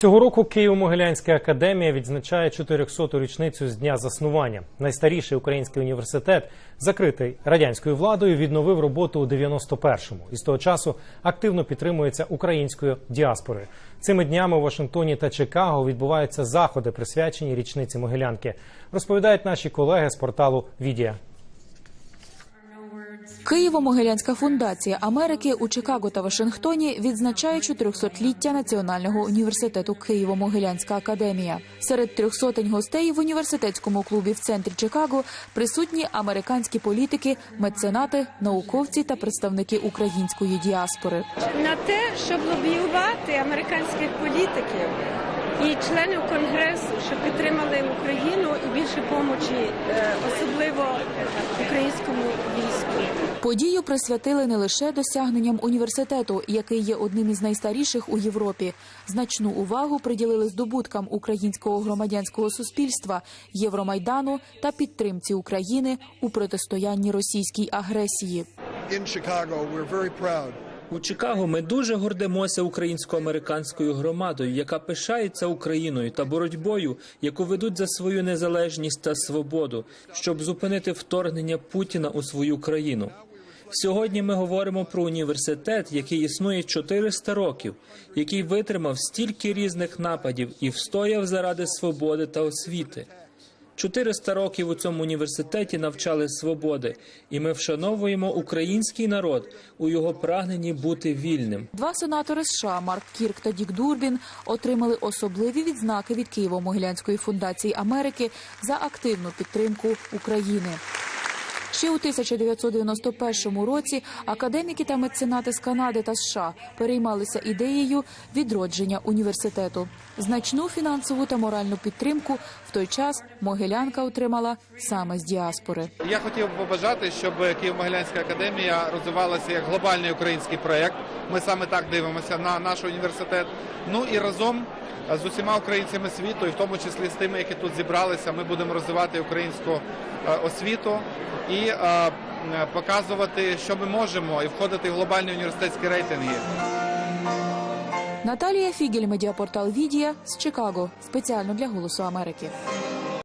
Цього року Києво-Могилянська академія відзначає 400-ту річницю з дня заснування. Найстаріший український університет, закритий радянською владою, відновив роботу у 91-му і з того часу активно підтримується українською діаспорою. Цими днями у Вашингтоні та Чикаго відбуваються заходи, присвячені річниці Могилянки. Розповідають наші колеги з порталу Відія. Києво-Могилянська фундація Америки у Чикаго та Вашингтоні відзначає 400-ліття Національного університету Києво-Могилянська академія. Серед трьохсотень гостей в університетському клубі в центрі Чикаго присутні американські політики, меценати, науковці та представники української діаспори. на те, щоб лобіювати американських політиків і членів конгресу, щоб підтримали Україну і більше помочі, е, особливо українському війську. Подію присвятили не лише досягненням університету, який є одним із найстаріших у Європі. Значну увагу приділили здобуткам українського громадянського суспільства, Євромайдану та підтримці України у протистоянні російській агресії. У Чикаго ми дуже гордимося українсько-американською громадою, яка пишається Україною та боротьбою, яку ведуть за свою незалежність та свободу, щоб зупинити вторгнення Путіна у свою країну. Сьогодні ми говоримо про університет, який існує 400 років, який витримав стільки різних нападів і встояв заради свободи та освіти. 400 років у цьому університеті навчали свободи, і ми вшановуємо український народ у його прагненні бути вільним. Два сенатори США Марк Кірк та Дік Дурбін отримали особливі відзнаки від Києво-Могилянської фундації Америки за активну підтримку України. Ще у 1991 році академіки та меценати з Канади та США переймалися ідеєю відродження університету. Значну фінансову та моральну підтримку в той час Могилянка отримала саме з діаспори. Я хотів би побажати, щоб Києво-Могилянська академія розвивалася як глобальний український проєкт. Ми саме так дивимося на наш університет. Ну і разом з усіма українцями світу, і в тому числі з тими, які тут зібралися, ми будемо розвивати українську е, освіту і е, е, показувати, що ми можемо, і входити в глобальні університетські рейтинги. Наталія Фігель, медіапортал Відія з Чикаго, спеціально для Голосу Америки.